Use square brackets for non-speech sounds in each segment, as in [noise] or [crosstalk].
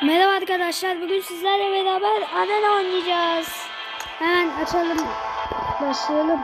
Merhaba arkadaşlar. Bugün sizlerle beraber Arena oynayacağız. Hemen açalım. Başlayalım.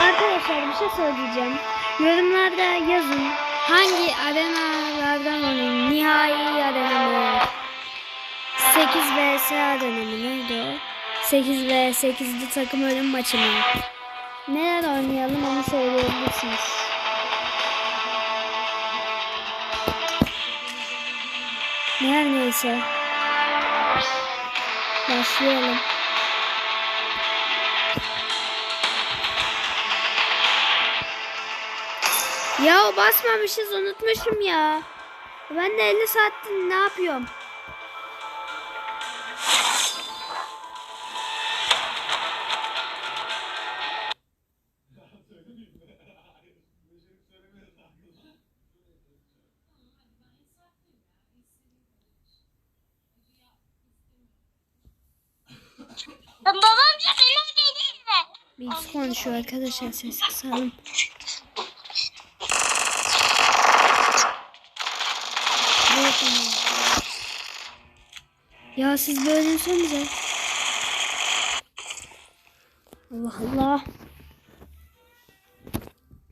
Arkadaşlar bir şey söyleyeceğim. Yorumlarda yazın. Hangi arenalardan oynayayım? Nihai arena mı? 8 vs arena mı? Neydi o? 8 ve 8. takım ölüm maçı mı? Neler oynayalım onu söyleyebilirsiniz. Her neyse. Başlayalım. Ya basmamışız unutmuşum ya. Ben de 50 saattir ne yapıyorum? Babam sana dedi mi? Birisi konuşuyor arkadaşlar ses kısalım. Ya siz böyle söylesenize. Allah Allah.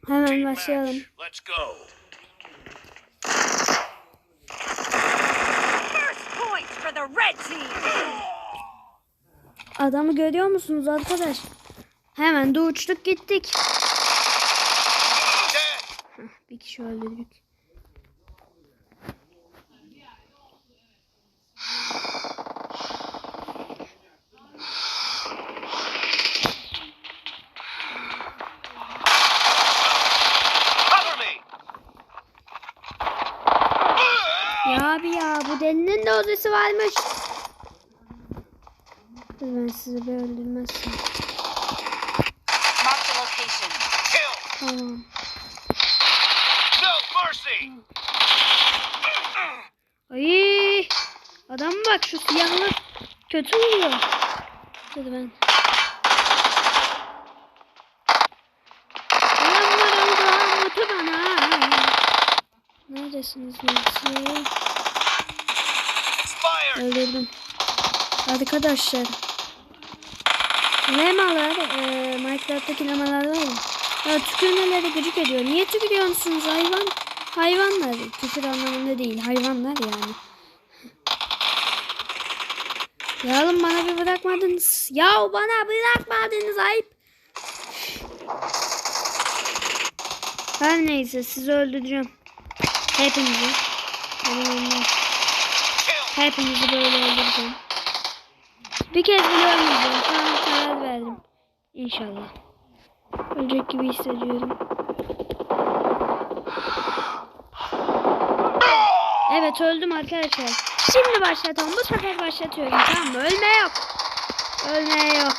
Hemen başlayalım. Let's go. First point for the red team. Adamı görüyor musunuz arkadaş? Hemen de uçtuk gittik. Dead. Bir kişi öldürdük. Ya abi ya bu delinin de odası varmış. Ben sizi bir öldürmezsem. Tamam. Ay adam bak şu siyahlı kötü oluyor. Dur ben. Neredesiniz. Expired. Öldürdüm. Arkadaşlar. Lemalar, e, Minecraft'taki lemalar var ya. Ya tükürmeleri gıcık ediyor. Niye tükürüyorsunuz hayvan? Hayvanlar. Küfür anlamında değil. Hayvanlar yani. Ya oğlum bana bir bırakmadınız. Ya bana bırakmadınız ayıp. Her neyse sizi öldüreceğim. Hepinizi. Hepinizi böyle öldüreceğim. Bir kez bile ölmeyeceğim. Şu an karar verdim. İnşallah. Ölecek gibi hissediyorum. Evet öldüm arkadaşlar. Şimdi başlatalım. Bu sefer başlatıyorum. Tamam mı? Ölme yok. Ölme yok.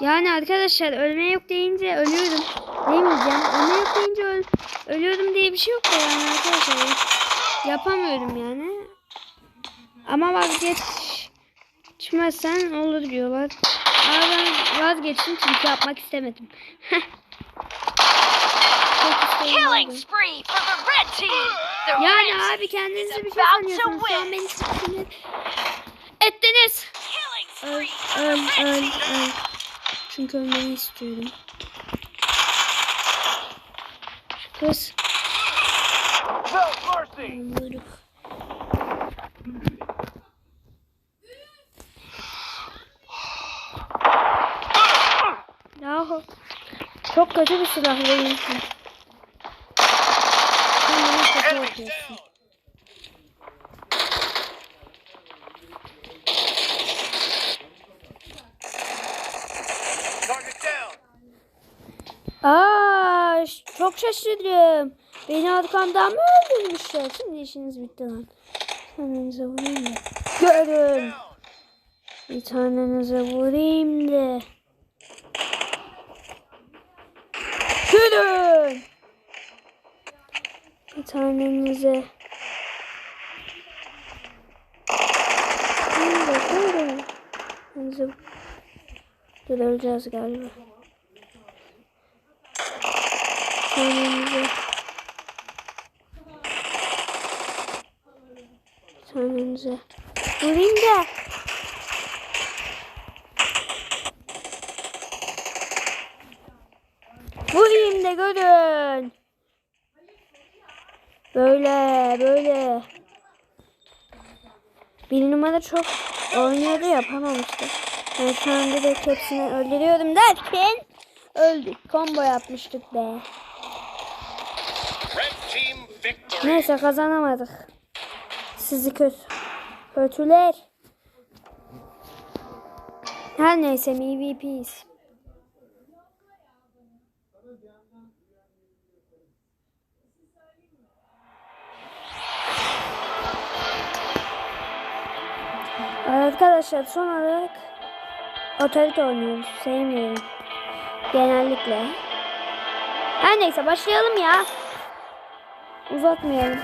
Yani arkadaşlar ölme yok deyince ölüyorum. Demeyeceğim. Ölme yok deyince öl ölüyorum diye bir şey yok da yani arkadaşlar. Yapamıyorum yani. Ama vazgeçmezsen olur diyorlar. Ama ben vazgeçtim çünkü yapmak istemedim. Killing [laughs] spree for the red team. The Yani red abi kendinizi bir şey sanıyorsunuz. Şu an beni sinir ettiniz. Öl, öl, öl, öl. Çünkü ölmeyi istiyorum. Şu kız. Buyruk. Yahu. Çok kötü bir silah veriyorsun. Sen bana kötü Enemy yapıyorsun. down. Target down. Aa, ş- çok şaşırdım. Beni arkamdan mı öldürmüşler? Şimdi işiniz bitti lan. Tanenize vurayım da. Görün. Bir tanenize vurayım da. Görün. Bir tanenize. Görün. Sonumuzu Dur öleceğiz galiba. Sonumuzu Sonumuzu Vurayım da Vurayım da görün. Böyle böyle. Bir numara çok oynuyordu yapamamıştı. Ben şu an direkt hepsini öldürüyorum derken öldük. Combo yapmıştık be. Neyse kazanamadık. Sizi kötü. Kötüler. Her neyse MVP'yiz. Arkadaşlar son olarak otorite oynuyoruz. Sevmiyorum. Genellikle. Her neyse başlayalım ya. Uzatmayalım.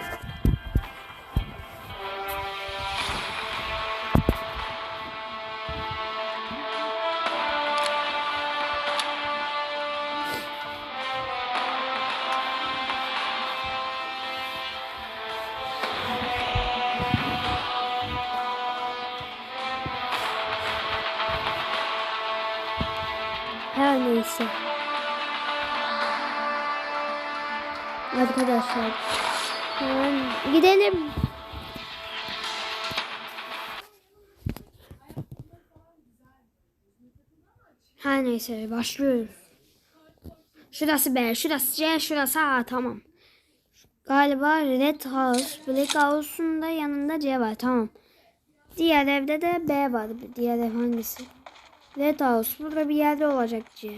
Her neyse başlıyoruz. Şurası B, şurası C, şurası A tamam. Galiba Red House, Black House'un da yanında C var tamam. Diğer evde de B var. Diğer ev hangisi? Red House burada bir yerde olacak C.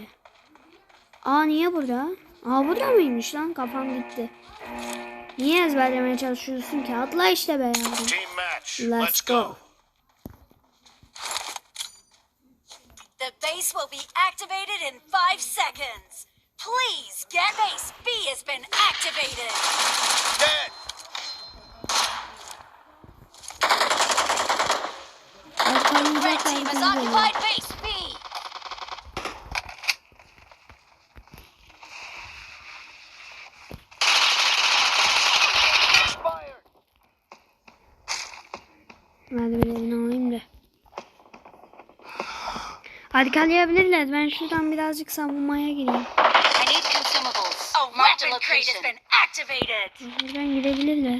Aa niye burada? Aa burada mıymış lan kafam gitti. Niye ezberlemeye çalışıyorsun ki? Atla işte be yavrum. Let's go. Base will be activated in five seconds. Please get base B has been activated. Dead. Red team has occupied base Arkalayabilirler. Ben şuradan birazcık savunmaya gireyim. Buradan girebilirler.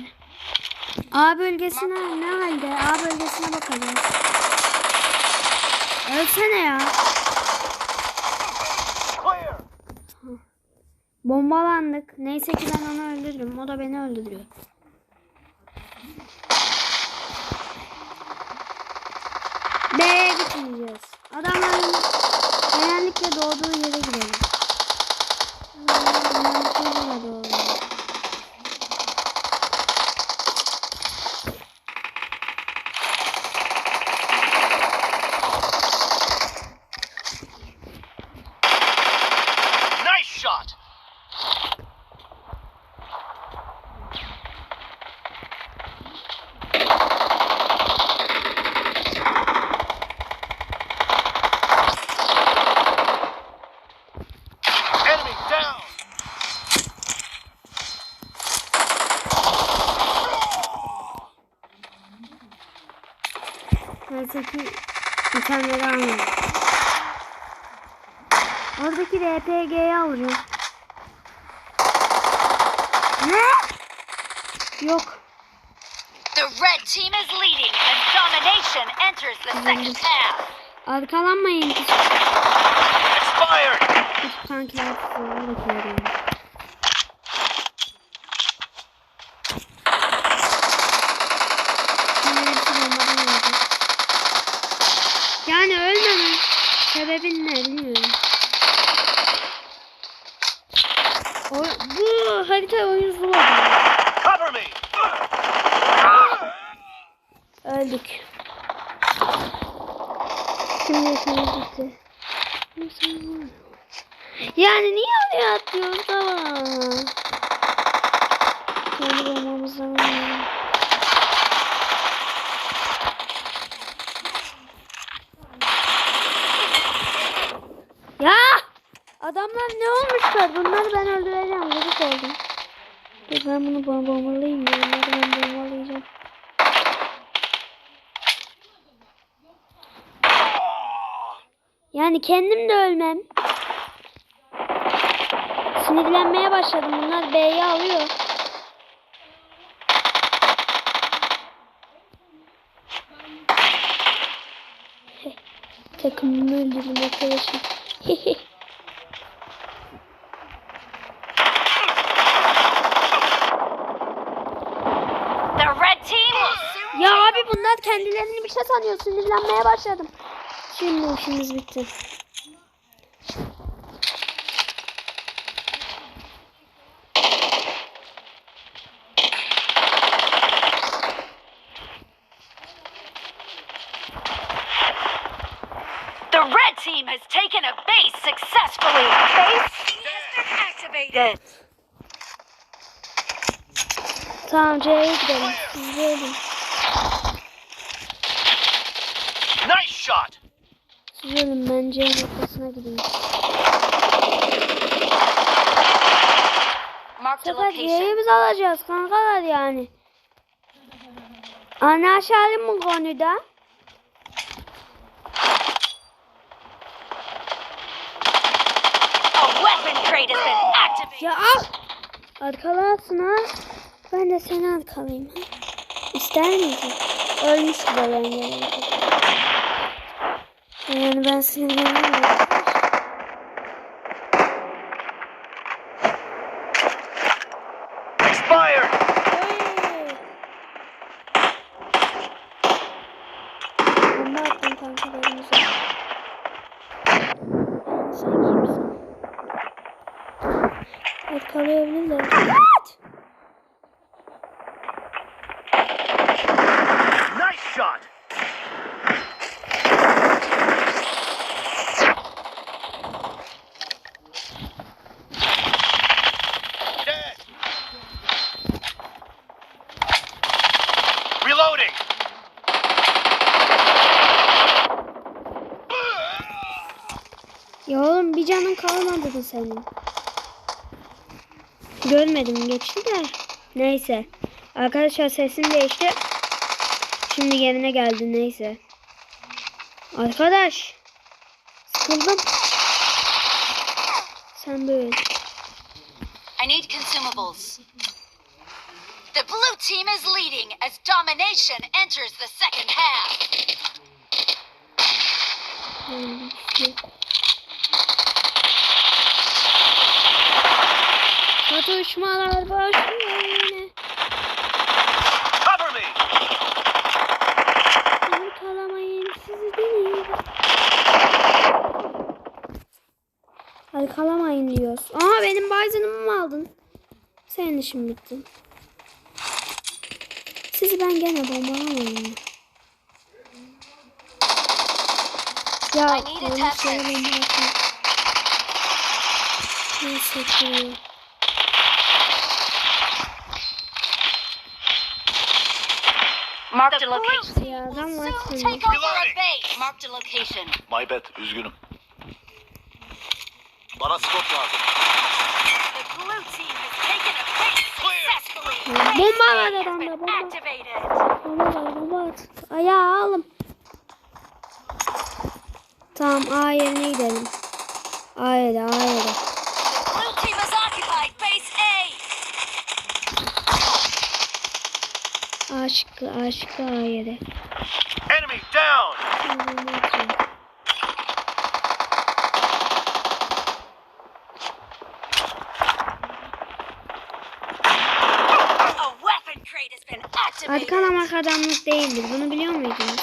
A bölgesine ne halde? A bölgesine bakalım. Ölsene ya. Bombalandık. Neyse ki ben onu öldürdüm. O da beni öldürüyor. Genellikle doğduğu yere gidelim. Adamların genellikle burada doğuyor. Nice shot. Enemy down. Neyse ki itemleri almadım. Oradaki RPG'yi alacağım. Ne? Yok. The red team is leading and domination enters the second half. Arkalanmayın. Expired. Küçük tankiler tutuyor. Kendi bulmamız lazım. Ya! Adamlar ne olmuşlar? Bunları ben öldüreceğim. Gıcık oldum. Dur ben bunu bombalayayım. Bunları ben bombalayacağım. Yani kendim de ölmem. Sinirlenmeye başladım. Bunlar B'yi alıyor. Takımımı öldürdüm arkadaşım. The red team will soon ya abi bunlar kendilerini bir şey sanıyor. Sinirlenmeye başladım. Şimdi işimiz bitti. The red team has taken a base successfully. Base C has been activated. Tamam C'ye gidelim. Nice shot. Ölün ben C noktasına gideyim. Marked a sefer C'yi location. biz alacağız kankalar yani. Anlaşalım mı konuda? A crate has been activated. Ya al. Arkalarsın ha. Ben de seni arkalayayım. Ha? İster misin? Ölmüş gelince. Yani ben sinirleniyorum. Expired. Bomba attım kankalarımıza. Yani sen kimsin? Arkalayabilirler. What? Nice shot. Reloading. Ya oğlum bir canın kalmadı mı senin? Görmedim geçti de. Neyse. Arkadaşlar sesim değişti. Şimdi yerine geldi neyse. Arkadaş. Sıkıldım. Sen böyle. I need consumables. The blue team is leading as domination enters the second half. İşte. Çatışmalar başlıyor yine. Cover me. Arkalamayın sizi değil. Arkalamayın diyoruz. Aa benim Bison'ımı mı aldın? Senin işin bitti. Sizi ben gene bombalamayayım. Ya I need atayım. Neyse ki. Marked a location. Ya adam var base. Marked a location. My bad. Üzgünüm. Bana spot lazım. The blue team has taken a base successfully. Ya, Base bomba var adamda, bomba. Bomba var bomba at. Ayağı alım. Tamam A yerine gidelim. A yere A yere. Weapon crate has been activated. Arkalamak adamlık değildir. Bunu biliyor muydunuz?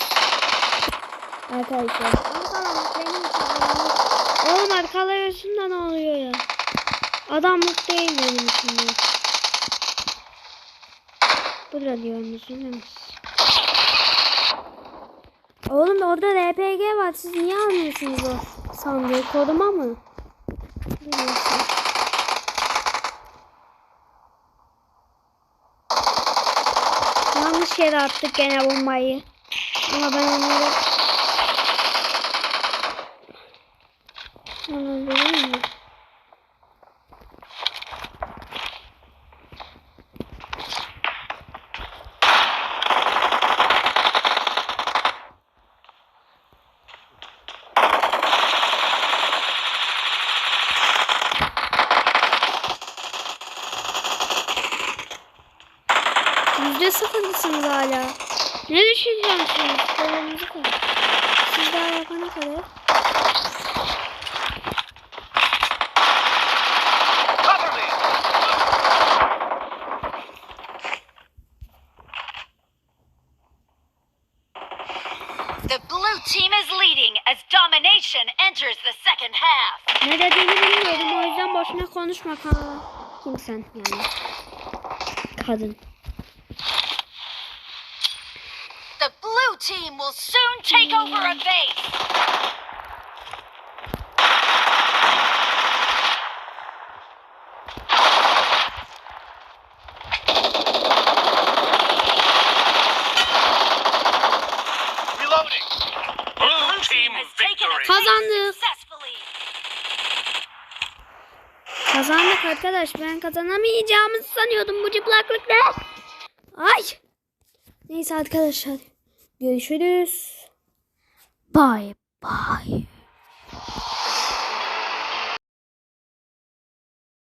Arkadaşlar. Arkalamak benim için. Oğlum arkalıyorsun da ne oluyor ya? Adamlık değil benim için bu. Diyorsunuz değil mi? Oğlum orada RPG var. Siz niye almıyorsunuz o sandığı? Koruma mı? Neyse. Yanlış yere attık gene bombayı. Ama ben onları... Onu mi? Enters the second half. Ne dediğini bilmiyorum o yüzden boşuna konuşma kanka. Kimsen yani. Kadın. The blue team will soon take over a base. Arkadaş. Ben kazanamayacağımızı sanıyordum bu çıplaklıkla. Ay. Neyse arkadaşlar. Görüşürüz. Bye bye.